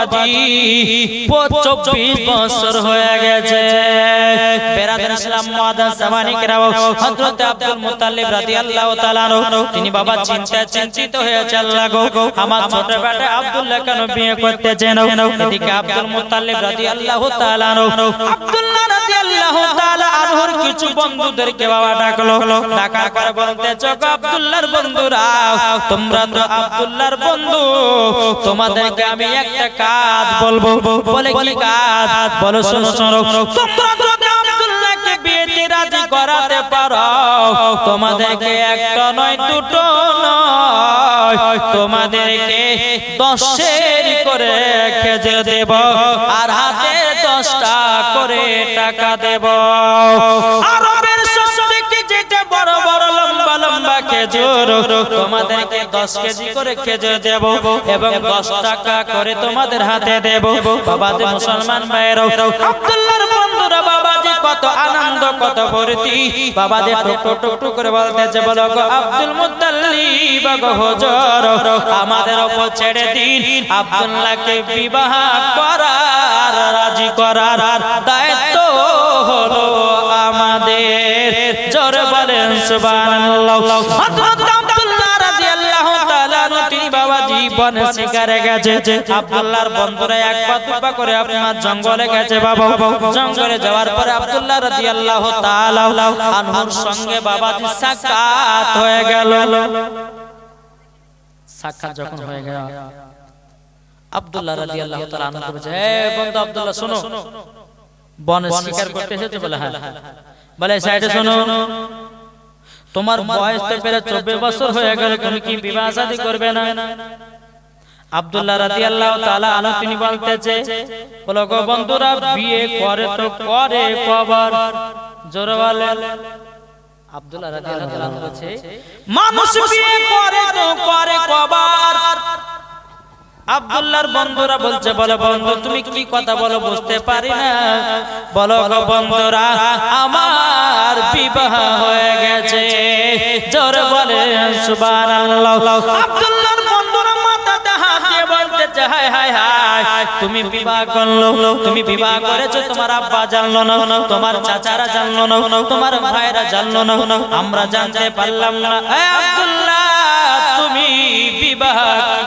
বাবাজি চব্বিশ বছর হয়ে গেছে। বেরাদার ইসলাম মাদান সামানিক রাও হযরত আব্দুল মুত্তালিব রাদিয়াল্লাহু তাআলা তিনি বাবা চিন্তা চিন্তিত হয়েছে আল্লাহ গো, আমার ছোট বেটা আব্দুল্লাহ কেন বিয়ে করতে চেন। এদিকে আব্দুল মুত্তালিব রাদিয়াল্লাহু তাআলা আব্দুল্লাহ রাদিয়াল্লাহু তাআলা আনহুর কিছু বন্ধুদেরকে বাবা ডাকলো। ডাকার পরে বলতে চোখ আব্দুল্লাহর বন্ধুরা, তোমরা তো আব্দুল্লাহর বন্ধু, তোমাদেরকে আমি একটা কাজ বলব বলে কি কাজ? বলো শোনো শোনো তোমরা যদি আব্দুল্লাহকে বিয়েতে রাজি করাতে পারো। তোমাদেরকে একটা নয় দুটো নয়। তোমাদেরকে দশের করে খেজে দেব আর হাতে দশটা করে টাকা দেব। আরবের সবথেকে যেটা বড় বড় লম্বা লম্বা খেজুর তোমাদেরকে দশ কেজি করে খেজুর দেব এবং দশ টাকা করে তোমাদের হাতে দেব। বাবাজি মুসলমান ছেড়ে বিবাহ রাজি করার দায়িত্ব আমাদের। জোরে বলেন জীবন বনে শিকার করতে এসেছে বলে হ্যাঁ। বলে সাইডে শোনো। তোমার বয়স তো প্রায় চব্বিশ বছর হয়ে গেল, তুমি কি বিবাহ শাদী করবে না? আব্দুল্লাহ রাজি আল্লাহ তালা আলো তিনি বলতেছে, বলো গো বন্ধুরা, বিয়ে করে তো করে কবার। জোরে বলেন। আব্দুল্লাহ রাজি আল্লাহ বলছে, মানুষ বিয়ে করে তো করে কবার। আব্দুল্লাহর বন্ধুরা বলছে, বলো বন্ধু, তুমি কি কথা বলো বুঝতে পারি না? বলো বন্ধুরা, আমার বিবাহ হয়ে গেছে। জোর বলে তুমি বিবাহ করল, তুমি বিবাহ করেছ, তোমার আব্বা জানলো না, তোমার চাচারা জানলো না, তোমার ভাইরা জানলো না, আমরা জানতে পারলাম না। আব্দুল্লাহ তুমি বিবাহ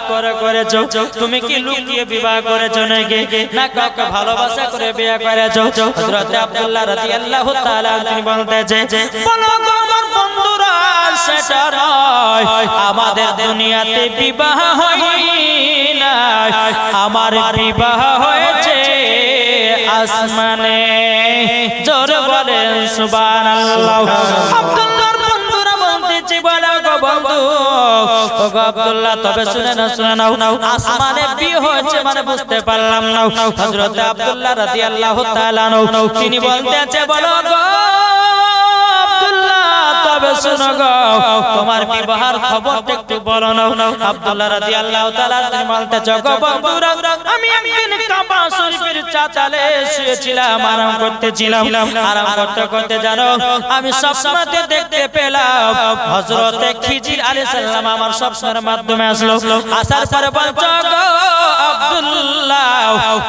করে করেছ? তুমি কি লুকিয়ে বিবাহ করেছ নাকি? না কাউকে ভালোবাসা করে বিয়ে করেছ? হযরত আব্দুল্লাহ রাদিয়াল্লাহু তাআলা তিনি বলতেছে, বলো গো আমার বন্ধুরা, সেটা নয়। আমাদের দুনিয়াতে বিবাহ হয় না আমার বিবাহ হয়েছে আসমানে। জোর বলেন সুবহানাল্লাহ। আব্দুল্লাহর বন্ধুরা বলতেছে, বলো গো বন্ধু ও আব্দুল্লাহ, তবে শুনে শুনে নাও। নাও আসমানে মানে বুঝতে পারলাম না। হযরত আব্দুল্লাহ রাদিয়াল্লাহু তাআলা তিনি বলো গো আব্দুল্লাহ তবে শুনো গো তোমার বিবাহের খবরটা একটু বলো না আব্দুল্লাহ রাদিয়াল্লাহু তাআলা তিনি বলতেছে বন্ধুরা আমি একদিন কাবা শরীফের চাতালে শুয়েছিলাম আরাম করতেছিলাম। আরাম করতে করতে জানো আমি স্বপ্নতে দেখতে পেলাম। হযরতে খিজির আলাইহিস সালাম আমার স্বপ্নের মাধ্যমে আসলো। আসার পরে বলছো গো আব্দুল্লাহ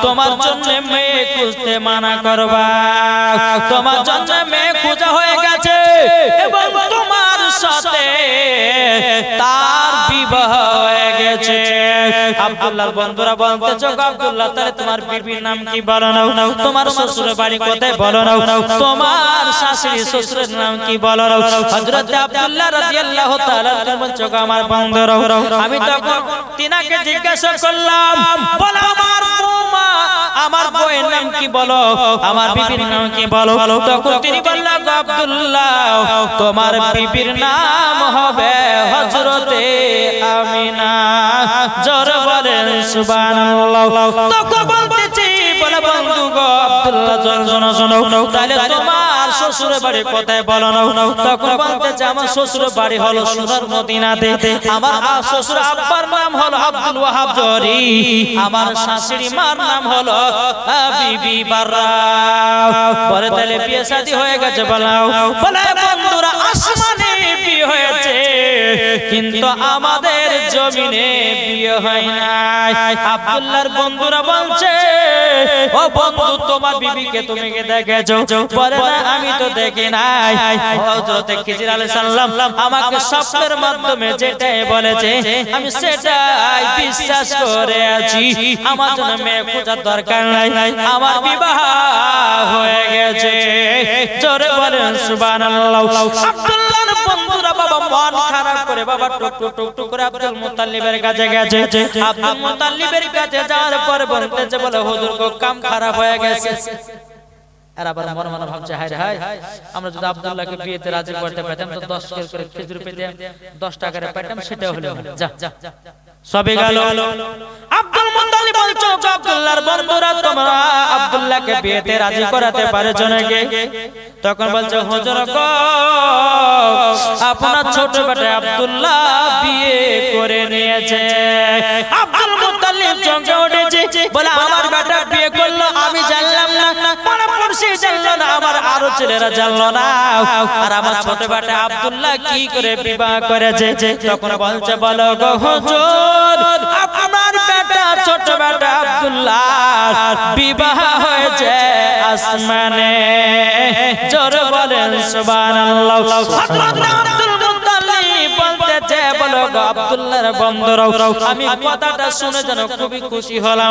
তোমার জন্য মেয়ে খুঁজতে মানা করবা। তোমার জন্য মেয়ে খোঁজা হয়ে গেছে। এবং তোমার সাথে তার বিবাহ হয়ে গেছে। আব্দুল্লাহর বন্ধুরা বলতেছো আব্দুল্লাহ, তাহলে তোমার বিবির নাম কি বলো না তোমার শ্বশুর বাড়ি কোথায় বলো না তোমার শাশুড়ি শ্বশুরের নাম কি বলো না হযরত আব্দুল্লাহ রাদিয়াল্লাহু তাআলা বলছো আমার বন্ধুরা, আমি তখন তিনাকে জিজ্ঞাসা করলাম, বলো আমার আমার বউয়ের নাম কি বলো? আমার বিবির নাম কি বলো? তখন তিনি বললেন আব্দুল্লাহ, তোমার বিবির নাম হবে হজরতে আমিনা। জোর বলেন সুবহানাল্লাহ। তো বলতেছি, বলে বন্ধু গো, আব্দুল্লাহ শোনো শোনো তাহলে তোমার শ্বশুরের বাড়ি কোথায় বলো না। তখন বলতেছে আমার শ্বশুরের বাড়ি হলো মদিনাতে। আমার শ্বশুর আব্বার নাম হলো আব্দুল ওয়াহাব জরি। আমার শাশুড়ি মার নাম হলো বিবি বাররা। পরে তাহলে বিয়ে হয়ে গেছে বলাও। বলে, বন্ধুরা, আসমানে বিয়ে হয়েছে। কিন্তু আমাদের জমিনে বিয়ে হয় বন্ধুরা বলছে, ও বন্ধু, তোমার বিবিকে তুমি দেখেছ? বলে না আমি তো দেখি নাই। আমাকে স্বপ্নের মাধ্যমে যেটাই বলেছে, আমি সেটাই বিশ্বাস করে আছি। আমার জন্য মেয়ে খোঁজার দরকার নাই। আমার বিবাহ হয়ে গেছে। আব্দুল্লাহর বন্ধুরা বাবা মন খারাপ করে বাবা টুক টুক টুক টুক করে আব্দুল মুতাল্লিবের কাছে গেছে। আব্দুল মুতাল্লিবের কাছে যাওয়ার পরে বলতেছে, বলে, হুজুর গো, কাম খারাপ হয়ে গেছে। আর আবার মনে মনে ভাবছে হায় হায় আমরা যদি আব্দুল্লাহকে বিয়েতে রাজি করতে পারতাম তো 10 করে করে খেজুর পেতাম 10 টাকা পেতাম সেটা হলো যা সবে গেল আব্দুল মুত্তালিব বলছো আব্দুল্লাহর বন্ধুরা তোমরা আব্দুল্লাহকে বিয়েতে রাজি করাতে পারেছো নাকি তখন বলছো হুজুর আপনার ছোট বেটা আব্দুল্লাহ বিয়ে করে নিয়েছে আব্দুল মুত্তালিব চমকে উঠেছে বলে আমার বেটা বিয়ে আরও ছেলেরা জানলো না। আর আমার ছোট বেটা আব্দুল্লাহ কি করে বিবাহ করেছে? তখন বলছে, বলো গো হুজুর আপনার বেটা, ছোট বেটা আব্দুল্লাহ বিবাহ হয়েছে আসমানে। জোর বলেন, সুবহানাল্লাহ। হযরত বলতেছে বলো গো আব্দুল্লাহর বন্ধুরাও আমি কথাটা শুনে যেন খুবই খুশি হলাম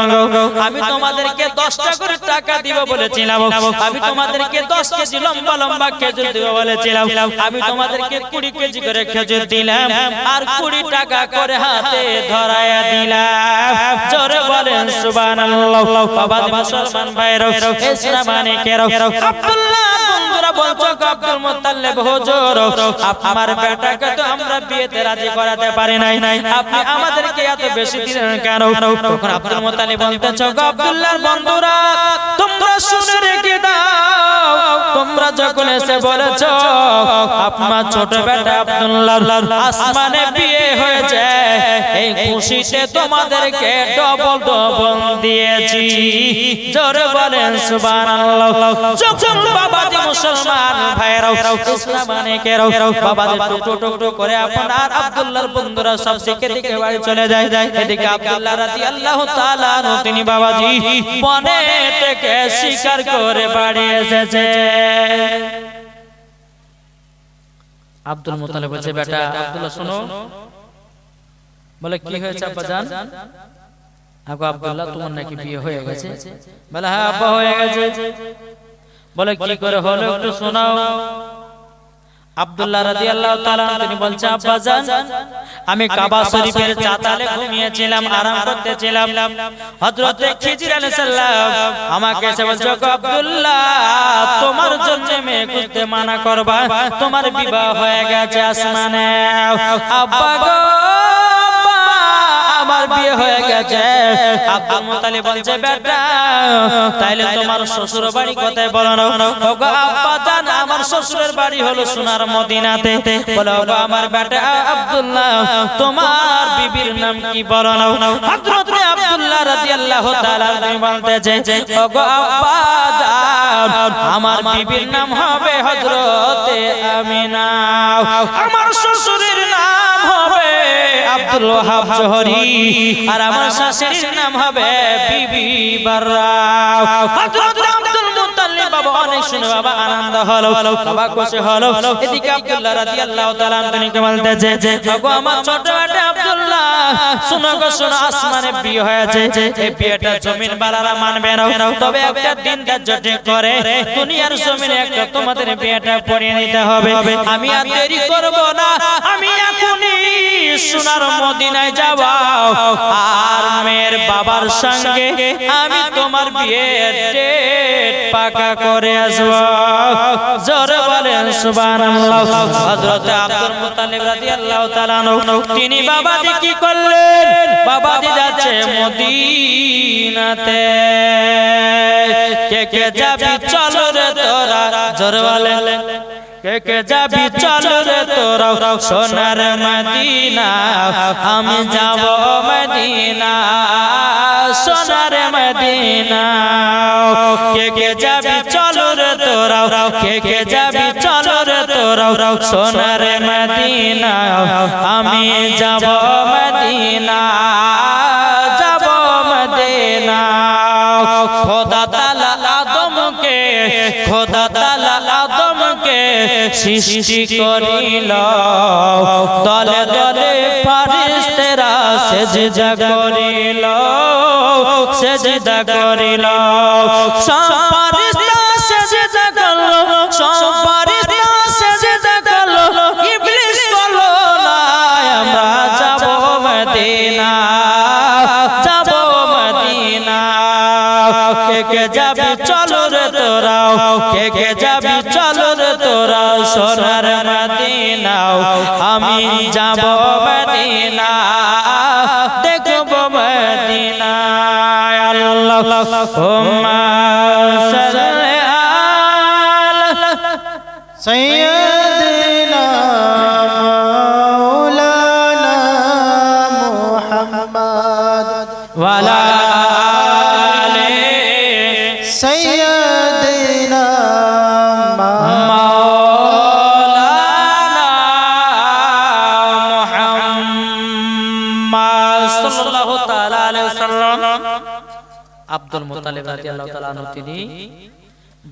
আমি তোমাদেরকে 10টা করে টাকা দিব বলেছিলাম। আমি তোমাদেরকে 10 কেজি লম্বা লম্বা খেজুর দিব বলেছিলাম। আমি তোমাদেরকে 20 কেজি করে খেজুর দিলাম। আর 20 টাকা করে হাতে ধরায়া দিলাম। জোরে বলেন, সুবহানাল্লাহ। বাবা মুসলমান ভাইরা ইসলাম মানিকেরা আব্দুল্লাহ বন্ধুরা বলছো আব্দুল মুত্তালিব, হুজুর, আপনার বেটাকে তো আমরা বিয়েতে রাজি করাতে পারি নাই। আপনি আমাদেরকে এত বেশি দিলেন কেন? তখন আব্দুল মুত্তালিব বলতেছো আব্দুল্লাহর বন্ধুরা, তোমরা শুনে রেখে দাও। তোমরা যখন এসে বলেছ, আপনার ছোট বেটা আব্দুল্লাহর আসমানে বিয়ে হয়েছে, এই খুশিতে তোমাদেরকে ডবল ডবল দিয়েছি। জোরে বলেন, সুবহানাল্লাহ। যখন বাবাজি মুসলমান ভাইরাও ইসলাম অনেকেরাও বাবাজি টুকরো টুকরো করে আপনার আব্দুল্লাহর বন্ধুরা সব দিকে দিকে বাড়ি চলে যায়। এদিকে আব্দুল্লাহ রাদিয়াল্লাহু তাআলা তিনি বাবাজি, বনে থেকে শিকার করে বাড়ি এসেছে। আব্দুল মুতালিব বলছে, বেটা, আব্দুল্লাহ, শোনো। বলে, কি হয়েছে, আব্বা জান? আগো আব্দুল্লাহ, তোমার নাকি বিয়ে হয়ে গেছে। বলে হ্যাঁ আব্বা হয়ে গেছে। বলে, কি করে হলো, একটু শোনাও। আব্দুল্লাহ রাদিয়াল্লাহু তাআলা তিনি বলছে আব্বা জান আমি কাবা শরীফের চাতালে ঘুমিয়েছিলাম আরাম করতেছিলাম। হযরত খিজির আলাইহিস সালাম আমাকে এসে বলছে গো আব্দুল্লাহ তোমার জন্য মেয়ে খুঁজতে মানা করবা তোমার বিবাহ হয়ে গেছে আসমানে আব্বা গো বিয়ে হয়ে গেছে। আব্দুল মুতালিব বলছে বেটা তাইলে তোমার শ্বশুর বাড়ি কোথায় বলো না। ওগো আব্বা জান আমার শ্বশুরের বাড়ি হলো সোনার মদিনাতে। বলো ওগো আমার বেটা আব্দুল্লাহ তোমার বিবির নাম কি বলো না? হযরত আব্দুল্লাহ রাদিয়াল্লাহু তাআলা বলতেছে ওগো আব্বা জান আমার বিবির নাম হবে হযরত আমিনা। আমার হবে আব্দুল ওয়াহাব জোহরি। আর আমার শাশুড়ির নাম হবে বিবি বাররা হযরত আব্দুল মুত্তালিব বাবা শুনে বাবা আনন্দ হলো, বাবা খুশি হলো। এদিকে আব্দুল্লাহ রাদিয়াল্লাহু তাআলা তিনি বলতেছে, ওগো আমার ছোট বেটা আব্দুল্লাহ, শুনো গো, শুনো, আসমানে বিয়ে হয়েছে। এই বিয়েটা জমিন বালারা মানবে না। তবে একটা দিন ধার্য করে, দুনিয়ার জমিনে একটা তোমাদের বিয়েটা পড়িয়ে নিতে হবে। আমি আর দেরি করব না, আমি এখনই সোনার মদিনায় যাব। আর মেয়ের বাবার সঙ্গে আমি তোমার বিয়ের পাকা করে আসব তিনি বাবাজি কি করলেন? বাবাজি যাচ্ছে মদিনাতে। কে কে যাবি চলো রে তোরা, জোরে কে যাবি চল রে তোরা, সোনার মদিনা, আমি যাব মদিনা, সোনার মদিনা। কে কে যাবি চল তোরাও, কে কে যাবি? চলো রে তোরাও, সোনার মদিনা, আমি যাব মদিনা যাব মদিনা। খোদা তালা আদমকে, খোদা তালা আদমকে সৃষ্টি করিল। দলে দলে ফারিস্তেরা সেজদা করিল সেজদা করিল। কে যাবি? চলো রে তোরাও। কে কে যাবি? চলো রে তোরাও। সোনার মদিনাও। আমি যাব মদিনা। দেখব মদিনা আল্লাহুম্মা আব্দুল মুত্তালিব রাদিয়াল্লাহু তাআলা তিনি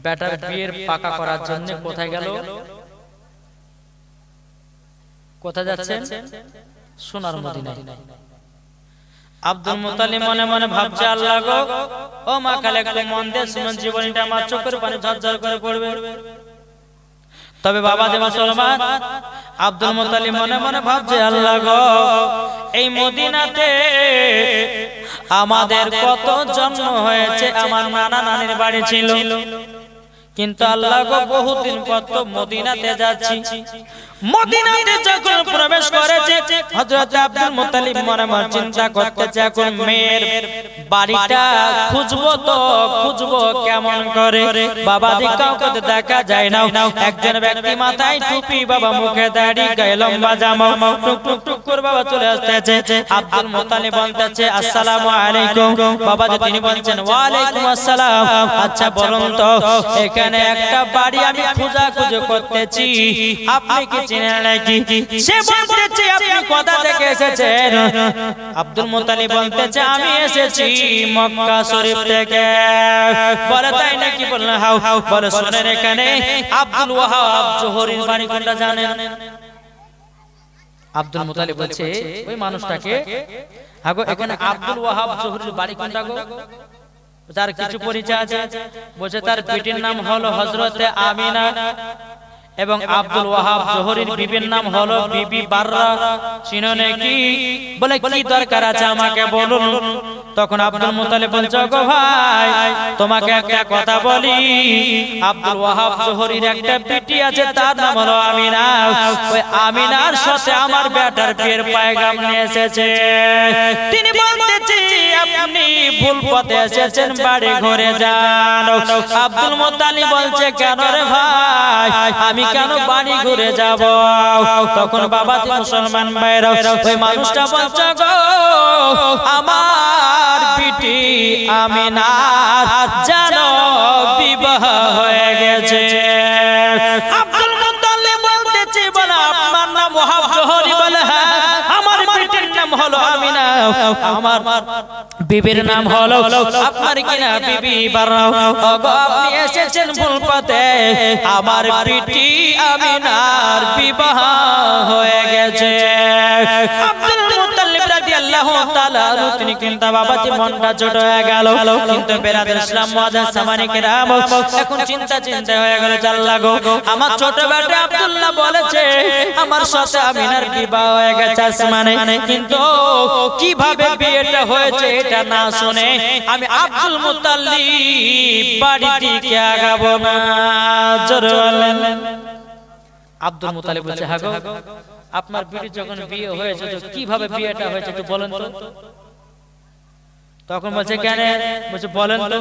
বেটার বিয়ের পাকা করার জন্য কোথায় গেল? কোথায় যাচ্ছেন? সোনার মদিনায়। আব্দুল মুতালিব মনে মনে ভাবছে, আল্লাহ গো, ও মা কালে একটু মন দিয়ে শুনুন, জীবনীটা আমার চোখের পানি ঝরঝর করে পড়বে। তবে বাবা যে মুসলমান আব্দুল মুতালিব মনে মনে ভাবছে, আল্লাহ গো, এই মদিনাতে আমাদের কত জন্ম হয়েছে আমার নানা নানির বাড়ি ছিল। কিন্তু আল্লাহ গো, বহুদিন পর তো মদিনাতে যাচ্ছি। মদিনাতে যখন প্রবেশ করেছে, হযরত আব্দুল মুত্তালিব মনে মনে চিন্তা করতেছে, এখন মেয়ের বাড়িটা খুঁজবো তো, খুঁজবো কেমন করে? বাবা দিক কাউকে দেখা যায় না। একজন ব্যক্তি মাথায় টুপি, বাবা মুখে দাড়ি, গায়ে লম্বা জামা, টুক টুক টুক করে বাবা চলে আসতেছে। আব্দুল মুত্তালিব বলতেছে, আসসালামু আলাইকুম। বাবা যে তিনি বলছেন, ওয়ালাইকুম আসসালাম। আচ্ছা বলুন তো, এখানে একটা বাড়ি আমি খোঁজা খুঁজে করতেছি। আপনি কি চেনেন নাকি? সে বলতেছে, আপনি কোথা থেকে এসেছেন? আব্দুল মুতালিব বলতেছে, আমি এসেছি মক্কা শরীফ থেকে। বলে, তাই নাকি? বললেন, হাউ হাউ। বলে, শুনেন এখানে আব্দুল ওয়াহাব জোহরির বাড়ি কোনটা জানেন? আব্দুল মুতালিব বলছে, ওই মানুষটাকে? হাগো, এখানে আব্দুল ওয়াহাব জোহরির বাড়ি কোনটা গো? তার কিছু পরিচয় আছে? বলছে তার পিটির নাম হলো হজরতে আমিনা এবং আব্দুল ওয়াহাব জোহরির বিবির নাম হলো বিবি বাররা। চিনো নাকি বলে কি দরকার আছে আমাকে বলুন? তখন আব্দুল মুতালিব বলছে গো ভাই তোমাকে একটা কথা বলি। আব্দুল ওয়াহাব জোহরির একটা বিটি আছে তার নাম হলো আমিনা। ওই আমিনার সাথে আমার বেটার বিয়ের পায়গাম নিয়ে এসেছে। তিনি বলতেছে আপনি ভুল পথে এসেছেন, বাড়ি ঘরে যান। আব্দুল মোতালি বলছে, কেন রে ভাই? আমি কেন বাড়ি ঘুরে যাব? তখন বাবা মুসলমান ভাইরা মানুষটা বলছে, গো, আমার পিটি আমি না জানো, বিবাহ হয়ে গেছে। বলে, আপনার নাম বলে হ্যাঁ? আমার পিটির নাম হলো আমার বিবির নাম হলো আপনার কিনা বিবি বারাও। আপনি এসেছেন ভুল পথে আমার পিটি আমিনার বিবাহ হয়ে গেছে। আব্দুল মুত্তালিব তাআলা তিনি কিন্তু বাবাজি মনটা ছোট হয়ে গেল। কিন্তু বেরাদের ইসলাম মুআজ্জাজ সামানিক রাম এখন চিন্তা চিন্তা হয়ে গেল আল্লাহ গো। আমার ছোট বেটা আব্দুল্লাহ বলেছে, আমার সাথে আমিনার বিবাহ হয়ে গেছে আসমানে। কিন্তু কীভাবে বিয়েটা হয়েছে এটা না শুনে আমি আব্দুল মুতাল্লিব বাড়ি থেকে আগাবো না। জোরে বলেন। আব্দুল মুতালিব বলছে হ্যাঁ গো আপনার বিটির যখন বিয়ে হয়েছে তো কীভাবে বিয়েটা হয়েছে একটু বলেন তো। তখন বলছে কেন? বলছে বলেন তো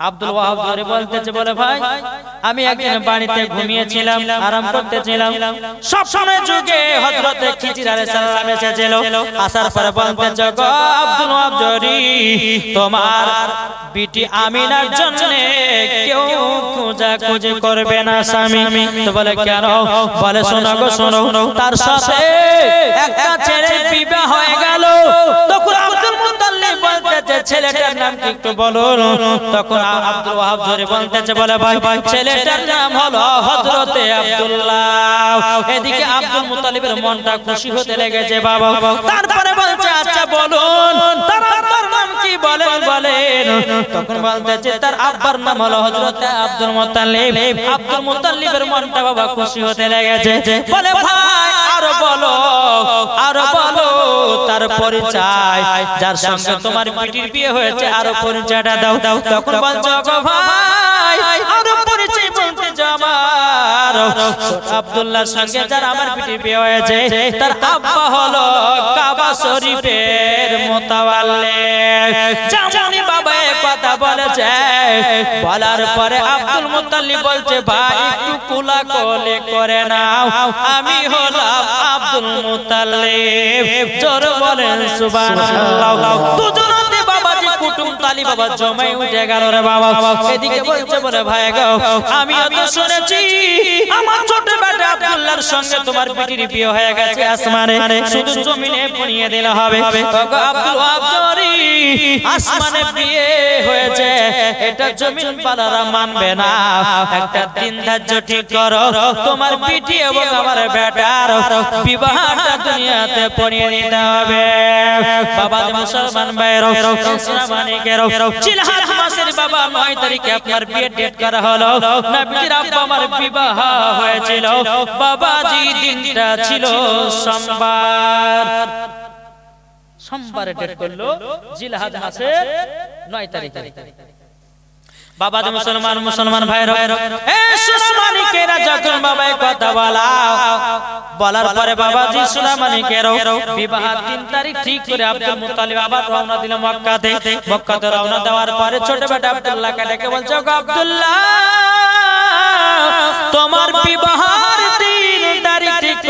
আব্দুল ওয়াহাব ধরে বলতেছে বলে ভাই আমি একদিন বাড়িতে ঘুমিয়েছিলাম আরাম করতেছিলাম সব সময় যুগে হযরতে খিজির আলাইহিস সালাম এসেছিল। আসার পরে বলতেছে গো আব্দুল ওয়াহাব জরি তোমার বিটি আমিনার জন্য কেউ খোঁজা খুঁজি করবে না স্বামী। তো বলে কেন? বলে শোনো গো শোনো। তার সাথে একটা ছেলে বিবাহ হয়ে গেল। তখন আব্দুল মুতাল্লিব ছেলেটার নাম কি একটু বলুন? তখন আব্দুল ওয়াহাব জোরে বলতেছে, বলে ভাই, ছেলেটার নাম হলো হযরতে আব্দুল্লাহ। এদিকে আব্দুল মনটা খুশি হতে লেগেছে বাবা। তারপরে বলছে আচ্ছা বলুন বলেন বলেন। তখন বলতেছে, তার আব্বার নাম হলো হযরতে আব্দুল মুতালিব। আব্দুল মুতালিবের মনটা বাবা খুশি হতে লেগেছে। বলে ভাই, আরও বলো আরও বলো। তার পরিচয়। যার সঙ্গে তোমার মাটির বিয়ে হয়েছে আরও পরিচয়টা দাও। দাও। তখন বলছো ভাই আমার। আব্দুল্লাহর সঙ্গে যার আমার পিটির বিয়ে হয়েছে, তার আব্বা হলো কাবা শরীফের বলেছে, বলার পরে আব্দুল মুতাল্লিব বলছে, ভাই, একটু কুলা কোলে করে নাও। আমি হলাম আব্দুল মুতাল্লিব জোর বলেন, সুবহানাল্লাহ। তালি বাবা জমাই উঠে গেল রে বাবা এদিকে বলছে বলে ভাই গো আমি তো শুনেছি আমার ছোট বেটা আব্দুল্লাহর সঙ্গে তোমার বেটির বিয়ে হয়ে গেছে আসমানে শুধু জমিনে পড়িয়ে দিলে হবে আব্দুল ওয়াহাব আসমানে বিয়ে হয়েছে এটা জমিন পালারা মানবে না একটা দিন ধার্য ঠিক করো তোমার পিঠি এবং আমার বেটার বিবাহটা দুনিয়াতে পড়িয়ে দিতে হবে বাবা মুসলমান ভাইয়ের মানিকের জিলহাজ মাসের বাবা নয় তারিখে আপনার বিয়ে ডেট করা হলো। নবীজির আব্বা আমার বিবাহ হয়েছিল। বাবাজি দিনটা ছিল সোমবার। সোমবারে ডেট করল জিলহাজ মাসের নয় তারিখে। বাবা মুসলমান মুসলমান ভাই তোমার সুনামানিকেরা যখন বাবা এই কথা বলা বলার পরে বাবাজি সুনামানিকের বিবাহ তিন তারিখ ঠিক করে আব্দুল মুতালিব আবার রওনা দিল মক্কাতে। মক্কাতে। রওনা দেওয়ার পরে ছোট বেটা আব্দুল্লাহকে ডেকে বলছে আব্দুল্লাহ তোমার বিবাহের তিন তারিখ ঠিক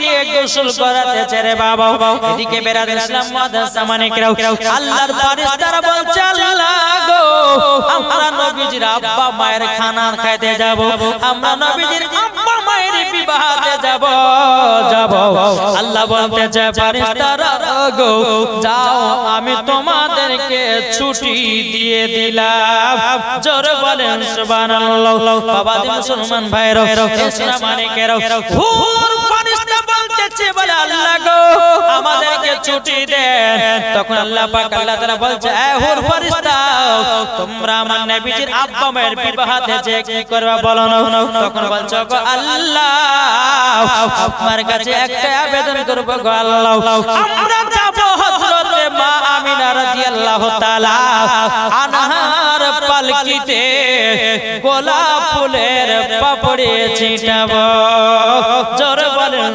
দিয়ে গোসল করাতেছে রে বাবা। এদিকে ইসলাম মাদ্রাসা মানে কেউ আল্লাহর ফেরেশতারা বলছে, আল্লাহ গো, আমরা নবীজির আব্বা মায়ের খানা খাইতে যাব। আমরা নবীজির আব্বা মায়ের বিবাহতে যাব যাব। আল্লাহ বলতেছে, ফেরেশতারা, গো, যাও, আমি তোমাদেরকে ছুটি দিয়ে দিলাম। জোরে বলেন, সুবহানাল্লাহ। বাবা মুসলমান ভাইরা ইসলাম মানিকের ফেরেশতা বলে আল্লাহ গো, আমাদেরকে ছুটি দেন। তখন আল্লাহ পাক আল্লাহ বলছে, এ হুর তোমরা আমার নবীজির আব্বা মায়ের বিবাহতে যে কি বলো না? তখন বলছো গো আল্লাহ কাছে একটা আবেদন করব গো আল্লাহ। আমরা যাব হযরতে মা আমিনা রাদিয়াল্লাহু তাআলা আনহার পালকিতে গোলাপ ফুলের পাপড়ি ছিটাবো।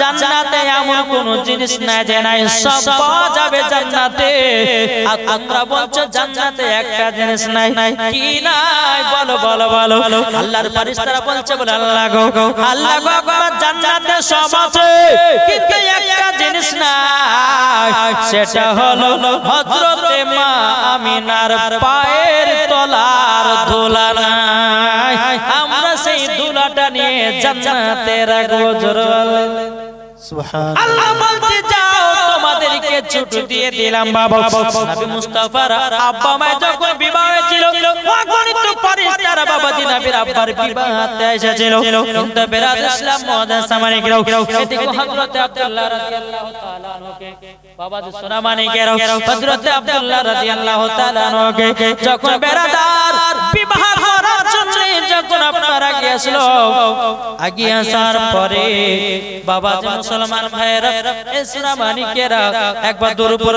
জান্নাতে এমন কোন জিনিস নাই যে নাই সব পাওয়া যাবে জান্নাতে। আর তোমরা বলছো জান্নাতে একটা জিনিস নাই কি নাই বলো বলো বলো আল্লাহর ফেরেশতারা বলছে বলে আল্লাহ গো আল্লাহ গো আপনার জান্নাতে সব আছে। কিন্তু একটা জিনিস নাই। সেটা হলো হযরতে মা আমিনার পায়ের তলার ধুলা নাই। আমরা সেই ধুলাটা নিয়ে জান্নাতে রাখব জোরে বলেন। সুবহান আল্লাহ বলতে যাও, তোমাদেরকে ছুটি দিয়ে দিলাম, বাবা নবী মুস্তাফার আব্বা মা যখন বিবাহ হয়েছিল অগণিত ফেরেশতারা বাবাজি নবীর আব্বার বিবাহতে এসেছিল। কিন্তু বেরাদ ইসলাম মুআদ্দাস সামানিকেরাও এদিকে হযরত আব্দুল্লাহ রাদিয়াল্লাহু তাআলা আনহুকে, বাবাজি সোনামানিকেরাও হযরত আব্দুল্লাহ রাদিয়াল্লাহু তাআলা আনহুকে, যখন বেরাদার বিবাহ যখন আপনারা গিয়েছিল আগে আসার পরে বাবা মুসলমান ভাইয়েরা ইসলাম মানিকেরা একবার দূর পর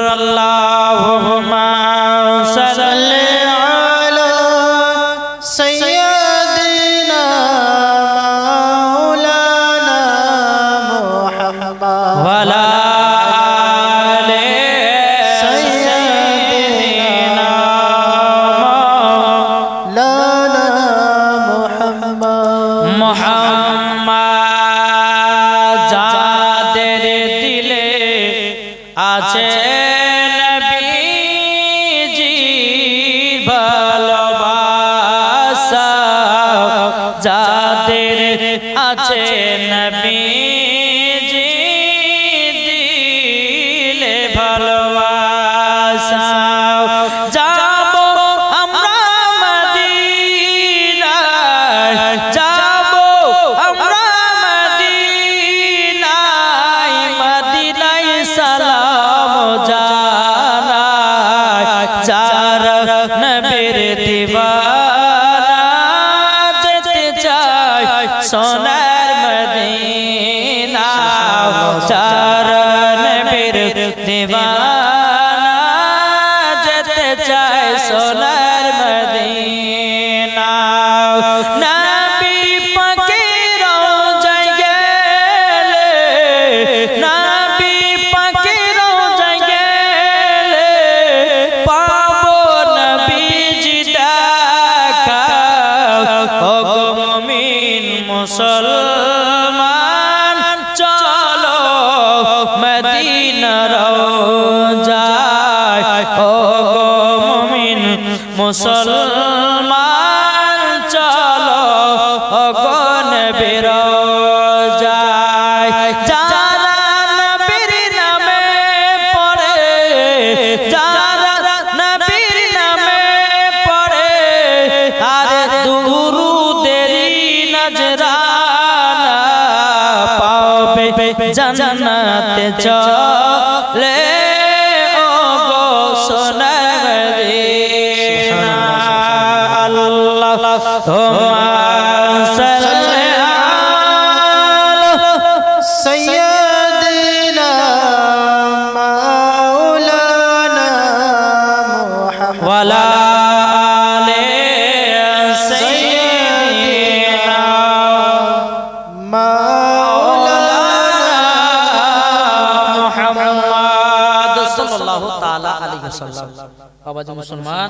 বাবাজি মুসলমান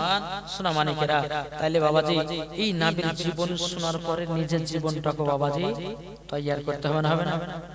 শোনা মানিকেরা। তাইলে বাবাজি এই নাবির জীবন শোনার পরে নিজের জীবনটাকে বাবাজি তৈয়ার করতে হবে না? হবে না।